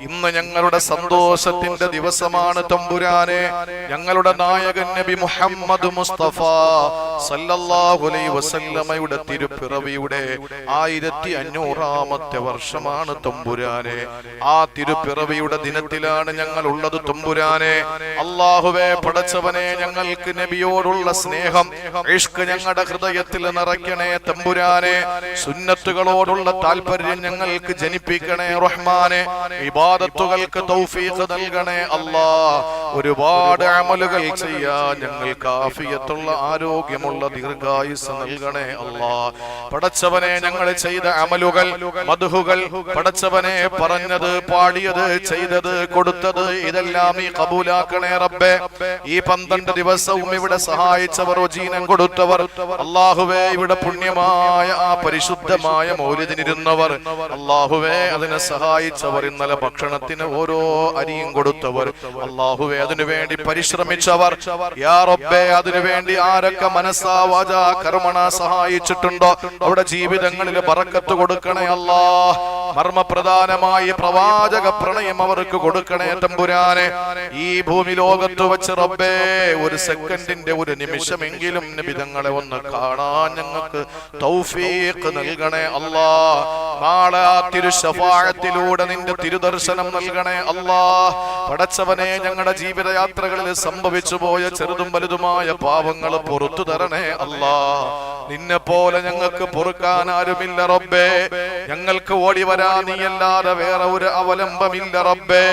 ഇന്ന് ഞങ്ങളുടെ സന്തോഷത്തിന്റെ ദിവസമാണ് തമ്പുരാനെ. ഞങ്ങളുടെ നായകൻ നബി മുഹമ്മദ് മുസ്തഫ. സല്ലല്ലാഹു അലൈഹി വസല്ലമയുടെ തിരുപ്പിറവിയുടെ ആയിരത്തി അഞ്ഞൂറാമത്തെ വർഷമാണ് തമ്പുരാനെ. ആ തിരുപ്പിറവിയുടെ ദിനത്തിലാണ് ഞങ്ങൾ ഉള്ളത് തമ്പുരാനെ. അള്ളാഹുവെ പടച്ചവനെ ഞങ്ങൾക്ക് നബിയോടുള്ള സ്നേഹം ഇഷ്ക് ഞങ്ങളുടെ ഹൃദയത്തിൽ നിറയ്ക്കണേ തമ്പുരാനെ. സുന്നത്തുകളോടുള്ള താല്പര്യം ഞങ്ങൾക്ക് ജനിപ്പിക്കണേ റഹ്മാനെ. ഇബാദത്തുകൾക്ക് തൗഫീഖ് നൽകണേ അല്ലാ ഒരുപാട് അമലുകൾ ചെയ്യാൻ ഞങ്ങൾ കാഫിയത്തുള്ള ആരോഗ്യമുള്ള ദീർഘായുസ് നൽകണേ അല്ലാ പടച്ചവനെ ഞങ്ങൾ ചെയ്ത അമലുകൾ മധുഹുകൾ പടച്ചവനെ പറഞ്ഞത് പാടിയത് ചെയ്തത് കൊടുത്തത് ഇതെല്ലാം ഈ കബൂലാക്കണേ റബ്ബെ. ഈ പന്ത്രണ്ട് ദിവസവും ഇവിടെ സഹായിച്ചവർ ജീനം കൊടുത്തവർ. അള്ളാഹുവേ ഇവിടെ പുണ്യമായ ആ പരിശുദ്ധമായ മൗലിദിനിരുന്നവർ. അള്ളാഹുവേ അതിനെ സഹായിച്ചവർ ഇന്നലെ ഭക്ഷണത്തിന് ഓരോ അരിയും കൊടുത്തവർ. അള്ളാഹുവേ അതിനു വേണ്ടി പരിശ്രമിച്ചവർ. യാ റബ്ബേ അതിനു വേണ്ടി ആരൊക്കെ മനസ്സാ വാച കർമ്മണ സഹായിച്ചിട്ടുണ്ടോ? അവിടെ ജീവിതങ്ങളിൽ പറക്കത്ത് കൊടുക്കണേ അല്ലാ മർമ്മപ്രധാനമായി പ്രവാചക പ്രണയം അവർക്ക് കൊടുക്കണേ തമ്പുരാനെ. ഈ ഭൂമി ലോകത്ത് വെച്ച് റബ്ബേ ഒരു സെക്കൻഡിന്റെ ഒരു നിമിഷമെങ്കിലും നിബിതങ്ങളെ ഒന്ന് കാണാൻ ഞങ്ങൾക്ക് തൗഫീഖ് നൽകണേ അല്ലാ. നാളെ ആ തിരുശഫായത്തിലൂടെ നിന്റെ തിരുദർശനം നൽകണേ അല്ലാ. പടച്ചവനെ ഞങ്ങളുടെ ജീവിതയാത്രകളിൽ സംഭവിച്ചു പോയ ചെറുതും വലുതുമായ പാവങ്ങൾ പുറത്തു തരണേ അല്ലാ. നിന്നെ പോലെ ഞങ്ങൾക്ക് പൊറുക്കാൻ ആരുമില്ല റബ്ബേ. ഞങ്ങൾക്ക് ഓടി വരാ നീയല്ലാതെ വേറെ ഒരു അവലംബമില്ല റബ്ബേ.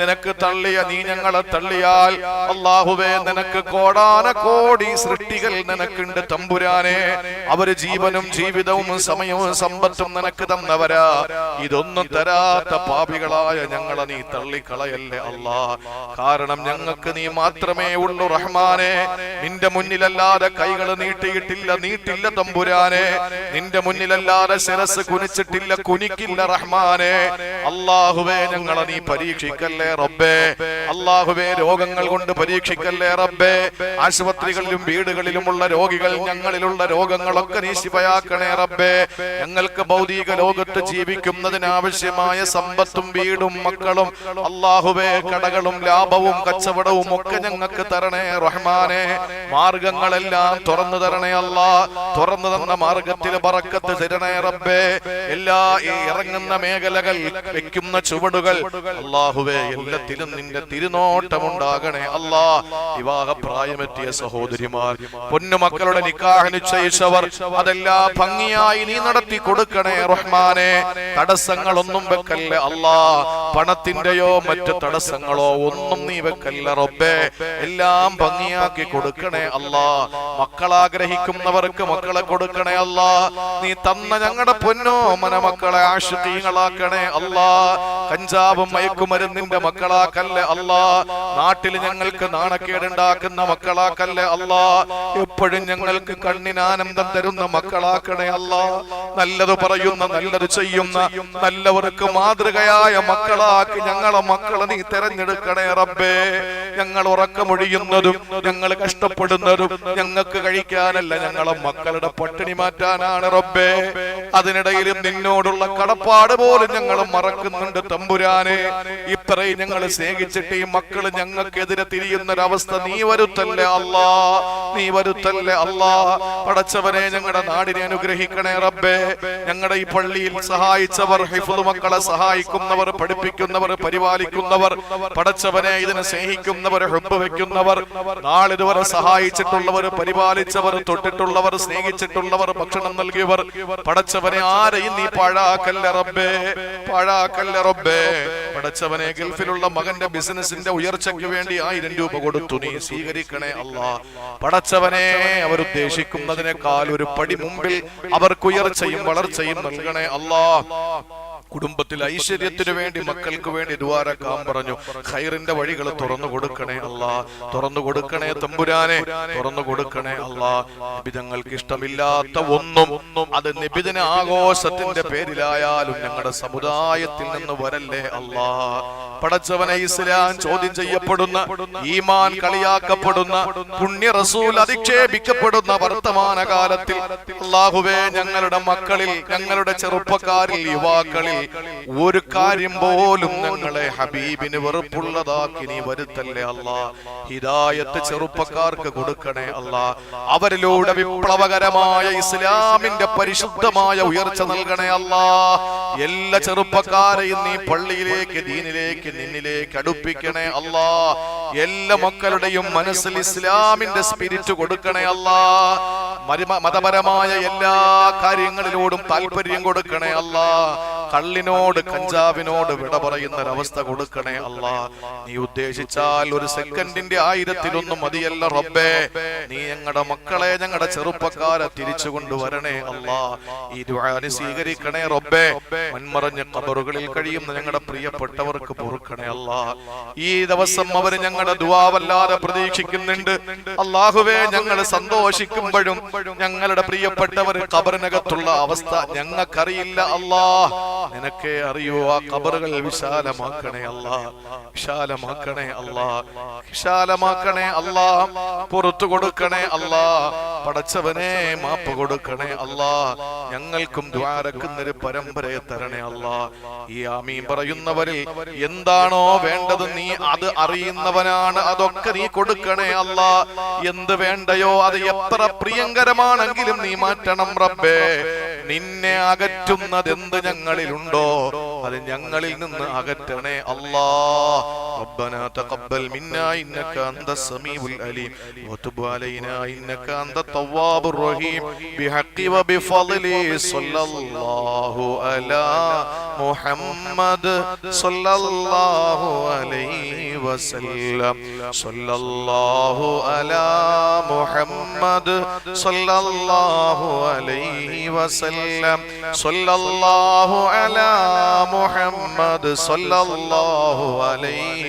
നിനക്ക് തള്ളിയ നീ ഞങ്ങളെ തള്ളിയാൽ അള്ളാഹുവേ നിനക്ക് കോടാന കോടി സൃഷ്ടികൾ നിനക്കുണ്ട് തമ്പുരാനെ. അവർ ജീവനും ജീവിതവും സമയവും സമ്പത്തും നിനക്ക് തന്നവരാ. ഇതൊന്നും തരാത്ത പാപികളായ ഞങ്ങളെ നീ തള്ളിക്കളയല്ലേ അല്ലാ കാരണം ഞങ്ങൾക്ക് നീ മാത്രമേ ഉള്ളൂ റഹ്മാനെ. നിന്റെ മുന്നിലല്ലാതെ കൈകൾ നീട്ടിയിട്ടില്ല നീട്ടില്ല തമ്പുരാനെ. നിന്റെ മുന്നിലല്ലാതെ ശിരസ് കുനിച്ചിട്ടില്ല കുനിക്കില്ല റഹ്മാനെ. അള്ളാഹുവേ ഞങ്ങളെ നീ പരീക്ഷിക്കല്ലേ റബ്ബേ. അള്ളാഹുവേ രോഗങ്ങൾ കൊണ്ട് പരീക്ഷിക്കല്ലേ റബ്ബേ. ആശുപത്രികളിലും വീടുകളിലുമുള്ള രോഗികൾ ഞങ്ങളിലുള്ള രോഗങ്ങളൊക്കെ നീ ശിവയാക്കണേ റബ്ബേ. ഞങ്ങൾക്ക് ഭൗതിക ലോകത്ത് ജീവിക്കുന്നതിനാവശ്യമായ സമ്പത്തും വീടും മക്കളും അള്ളാഹുവേ കടകളും ലാഭവും കച്ചവടവും ഒക്കെ ഞങ്ങൾക്ക് തരണേ റഹ്മാനെ. മാർഗങ്ങളെല്ലാം തുറന്നു തരണേ അല്ലാ തുറന്നു തന്ന മാർഗത്തിൽ പറക്കത്ത് തരണേ റബ്ബേ. എല്ലാ ഈ ഇറങ്ങുന്ന മേഖലകൾ വെക്കുന്ന ചുവടുകൾ. അള്ളാഹുവേ എല്ലാത്തിലും നിന്റെ തിരുനോട്ടമുണ്ടാകണേ. അല്ലാ വിവാഹ പ്രായമെത്തിയ സഹോദരിമാർ പൊന്നുമക്കളുടെ നിക്കാഹ് നിശ്ചയിച്ചവർ അതെല്ലാം ഭംഗിയായി നീ നടത്തി കൊടുക്കണേ റഹ്മാനെ. തടസ്സങ്ങളൊന്നും വെക്കല്ലേ അല്ലാ പണത്തിന്റെയോ മറ്റു തടസ്സങ്ങളോ ഒന്നും നീ വെക്കല്ല റബ്ബേ. എല്ലാം ഭംഗിയാക്കി കൊടുക്കണേ അല്ലാ മക്കളാഗ്രഹിക്കുന്നവർക്ക് മക്കളെ കൊടുക്കണേ അല്ലാ നീ തന്ന ഞങ്ങളുടെ പൊന്നോ മന മക്കളെ ആശുക്കീങ്ങളാക്കണേ അല്ലാ. കഞ്ചാവും മയക്കുമരുന്നിന്റെ മക്കളാക്കല്ലേ അല്ലാ. നാട്ടിൽ ഞങ്ങൾക്ക് നാണക്കേടുണ്ടാക്കുന്ന മക്കളാക്കല്ലേ അല്ലാ. എപ്പോഴും ഞങ്ങൾക്ക് കണ്ണിനാനന്ദം തരുന്ന മക്കളാക്കണേ അല്ലാ. നല്ലത് പറയുന്ന നല്ലത് ചെയ്യുന്ന നല്ലവർക്ക് മാതൃകയായ മക്കളാക്കി ഞങ്ങളെ മക്കളെ നീ തെരഞ്ഞെടുക്കണേ റബ്ബേ. ഞങ്ങൾ ഉറക്കമൊഴിയുന്നതും ഞങ്ങൾ കഷ്ടപ്പെടുന്നതും ഞങ്ങൾക്ക് കഴിക്കാനല്ല ഞങ്ങളെ മക്കളുടെ പട്ടിണി മാറ്റാനാണ് റബ്ബേ. അതിനിടയിലും നിന്നോടുള്ള കടപ്പാട് പോലും ഞങ്ങൾ മറക്കുന്നുണ്ട് തമ്പുരാനെ. ഇത്രയും ഞങ്ങൾ സ്നേഹിച്ചിട്ട് ഈ മക്കൾ ഞങ്ങൾക്കെതിരെ തിരിയുന്നൊരവസ്ഥ നീ വരുത്തല്ലേ അല്ലാ? നീ വരുത്തല്ലേ അല്ലാ? പടച്ചവനെ ഞങ്ങളുടെ നാടിനെ അനുഗ്രഹിക്കണേ റബ്ബേ. ഞങ്ങളുടെ ഈ പള്ളിയിൽ സഹായിച്ചവർ ഹിഫുദ് മക്കളെ സഹായിക്കുന്നവർ പഠിപ്പിക്കുന്നവർ പരിപാലിക്കുന്നവർ പഠിച്ചവനെ ഇതിനെ സ്നേഹിക്കുന്നവർ ഹെബ് വെക്കുന്നവർ നാളിതുവരെ സഹായിച്ചിട്ടുള്ളവർ പരിപാലിച്ചവർ തൊട്ടിട്ടുള്ളവർ സ്നേഹിച്ചിട്ടുള്ളവർ ഭക്ഷണം നൽകിയവർ പഠിച്ചവനെ ആരെയും നീ പാഴാക്കല്ല റബ്ബേ? റബ്ബേ? പടച്ചവനെ ഗൾഫിലുള്ള മകന്റെ ബിസിനസിന്റെ ഉയർച്ചയ്ക്ക് വേണ്ടി ആയിരം രൂപ കൊടുത്തു. നീ സ്വീകരിക്കണേ അല്ല. പടച്ചവനെ അവർ ഉദ്ദേശിക്കുന്നതിനേക്കാൾ ഒരു പടി മുമ്പിൽ അവർക്ക് ഉയർച്ചയും വളർച്ചയും നൽകണേ അല്ലാ. കുടുംബത്തിൽ ഐശ്വര്യത്തിന് വേണ്ടി മക്കൾക്ക് വേണ്ടി ദ്വാരക്കാൻ പറഞ്ഞു. ഖൈറിന്റെ വഴികൾ തുറന്നു കൊടുക്കണേ അല്ലാ. തുറന്നു കൊടുക്കണേ തമ്പുരാനെ. തുറന്നു കൊടുക്കണേ അല്ലാ. നിബിതങ്ങൾക്ക് ഇഷ്ടമില്ലാത്ത ഒന്നും അത് നിബിതന ആഘോഷത്തിന്റെ പേരിലായാലും ഞങ്ങളുടെ സമുദായത്തിൽ നിന്ന് വരല്ലേ അല്ലാ. പടച്ചവനെ ഇസ്ലാം ചോദ്യം ചെയ്യപ്പെടുന്ന ഈമാൻ കളിയാക്കപ്പെടുന്ന പുണ്യ റസൂൽ അധിക്ഷേപിക്കപ്പെടുന്ന വർത്തമാന കാലത്തിൽ അള്ളാഹുവേ ഞങ്ങളുടെ മക്കളിൽ ഞങ്ങളുടെ ചെറുപ്പക്കാരിൽ യുവാക്കളിൽ ഒരു കാര്യം പോലും ഞങ്ങളെ ഹബീബിന് വെറുപ്പുള്ളതാക്കി നീ വരുത്തല്ലേ അല്ലാ ഹിദായത്ത് ചെറുപ്പക്കാർക്ക് കൊടുക്കണേ അല്ലാ അവരിലൂടെ വിപ്ലവകരമായ ഇസ്ലാമിന്റെ പരിശുദ്ധമായ ഉയർച്ച നൽകണേ അല്ലാ എല്ലാ ചെറുപ്പക്കാരെയും നീ പള്ളിയിലേക്ക് ദീനിലേക്ക് നിന്നിലേക്ക് അടുപ്പിക്കണേ അല്ലാ. എല്ലാ മക്കളുടെയും മനസ്സിൽ ഇസ്ലാമിന്റെ സ്പിരിറ്റ് കൊടുക്കണേ അല്ലാ. മതപരമായ എല്ലാ കാര്യങ്ങളിലോടും താല്പര്യം കൊടുക്കണേ അല്ലാ. കള്ളിനോട് കഞ്ചാവിനോട് വിട പറയുന്ന ഒരവസ്ഥ കൊടുക്കണേ അല്ല നീ ഉദ്ദേശിച്ചാൽ ഒരു സെക്കൻഡിന്റെ ആയിരത്തിലൊന്നും മതിയല്ല റബ്ബേ. നീ ഞങ്ങളുടെ മക്കളെ ഞങ്ങളുടെ ചെറുപ്പക്കാരെ തിരിച്ചു കൊണ്ടുവരണേ അല്ല ഈ ദുആന് സ്വീകരിക്കണേ റബ്ബേ. മൺമറഞ്ഞ കബറുകളിൽ കഴിയുന്ന ഞങ്ങളുടെ പ്രിയപ്പെട്ടവർക്ക് പൊറുക്കണേ അല്ല ഈ ദിവസം അവർ ഞങ്ങളുടെ ദുവാവല്ലാതെ പ്രതീക്ഷിക്കുന്നുണ്ട്. അള്ളാഹുവേ ഞങ്ങൾ സന്തോഷിക്കുമ്പോഴും ഞങ്ങളുടെ പ്രിയപ്പെട്ടവർ കബറിനകത്തുള്ള അവസ്ഥ ഞങ്ങൾക്കറിയില്ല അല്ലാ നിനക്കേ അറിയൂ? ആ കബറുകൾ വിശാലമാക്കണേ അല്ല. വിശാലമാക്കണേ അല്ല. വിശാലമാക്കണേ അല്ല. പുറത്തു കൊടുക്കണേ അല്ല. പടച്ചവനെ മാപ്പ് കൊടുക്കണേ അല്ല. ഞങ്ങൾക്കും ദ്വാരക്കുന്നൊരു പരമ്പരയെ തരണേ അല്ല. ഈ ആമീൻ പറയുന്നവരിൽ എന്താണോ വേണ്ടത് നീ അത് അറിയുന്നവനാണ്. അതൊക്കെ നീ കൊടുക്കണേ അല്ല. എന്ത് വേണ്ടയോ അത് എത്ര പ്രിയങ്കരമാണെങ്കിലും നീ മാറ്റണം റബ്ബേ. നിന്നെ അകറ്റുന്നത് എന്ത് ഞങ്ങളിലുണ്ടോ? അത് ഞങ്ങളിൽ നിന്ന് അകറ്റണേ അല്ലാ ربنا تقبل منا انك انت السميع العليم وتب علينا انك انت التواب الرحيم بحق وبفضل صلى الله على محمد صلى الله عليه وسلم صلى الله على محمد صلى الله عليه وسلم صلى الله على محمد صلى الله عليه